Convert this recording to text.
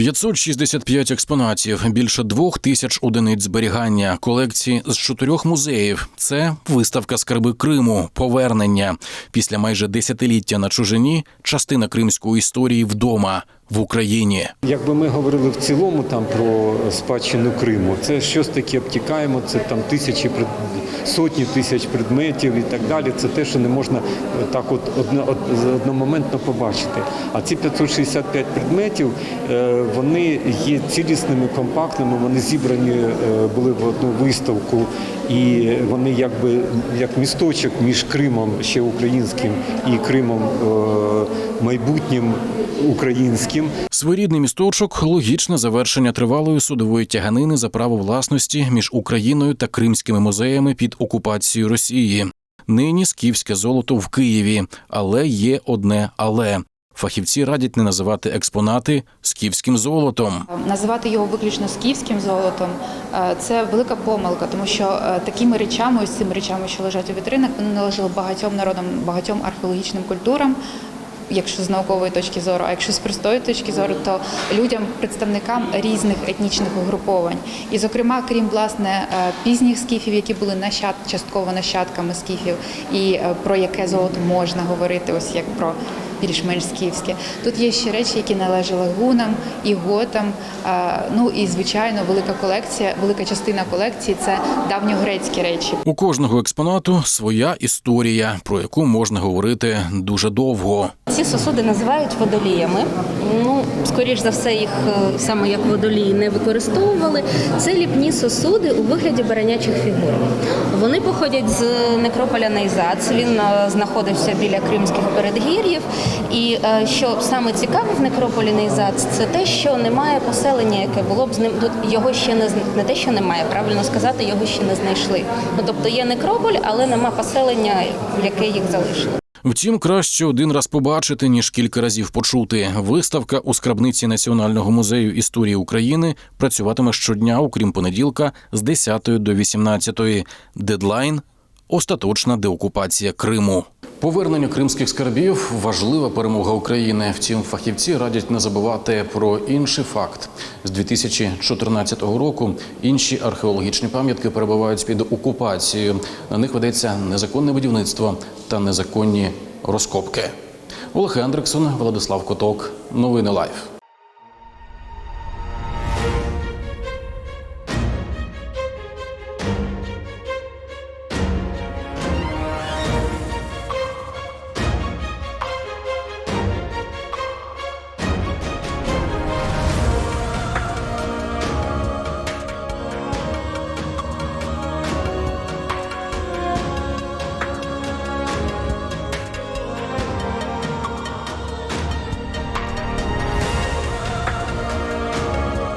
565 експонатів, більше двох тисяч одиниць зберігання, колекції з чотирьох музеїв. Це виставка скарби Криму, повернення після майже десятиліття на чужині. Частина кримської історії вдома в Україні. Якби ми говорили в цілому там про спадщину Криму, це щось таке обтікаємо, це там тисячі сотні тисяч предметів і так далі. Це те, що не можна так от одномоментно побачити. А ці 565 предметів е, вони є цілісними, компактними, вони зібрані е, були в одну виставку, і вони якби як місточок між Кримом ще українським і Кримом е, майбутнім українським. Своєрідний місточок логічне завершення тривалої судової тяганини за право власності між Україною та кримськими музеями під окупацією Росії. Нині скіфське золото в Києві, але є одне але. Фахівці радять не називати експонати скіфським золотом. Називати його виключно скіфським золотом е, це велика помилка, тому що е, такими речами, ось цими речами, що лежать у вітринах, вони належали багатьом народам, багатьом археологічним культурам. Якщо з наукової точки зору, а якщо з простої точки зору, то людям, представникам різних етнічних угруповань, і, зокрема, крім власне е, пізніх скіфів, які були нащад частково нащадками скіфів, і е, про яке золото можна говорити, ось як про більш-менш скіфське. Тут є ще речі, які належали гунам і готам. Ну і звичайно, велика колекція, велика частина колекції це давньогрецькі речі. У кожного експонату своя історія, про яку можна говорити дуже довго. Ці сосуди називають водоліями. Ну, скоріш за все, їх е, саме як водолії не використовували. Це ліпні сосуди у вигляді баранячих фігур. Вони походять з некрополя Нейзац. Він е, знаходився біля кримських передгір'їв. І е, що саме цікаве в некрополі Нейзац, це те, що немає поселення, яке було б з ним. Його ще не не те, що немає, правильно сказати, його ще не знайшли. Ну тобто є некрополь, але нема поселення, яке їх залишило. Втім, краще один раз побачити, ніж кілька разів почути. Виставка у скрабниці Національного музею історії України працюватиме щодня, окрім понеділка, з 10 до 18. Дедлайн остаточна деокупація Криму. Повернення кримських скарбів важлива перемога України. Втім, фахівці радять не забувати про інший факт. З 2014 року інші археологічні пам'ятки перебувають під окупацією. На них ведеться незаконне будівництво та незаконні розкопки. Олег Ендриксон, Владислав Коток. Новини Лайф.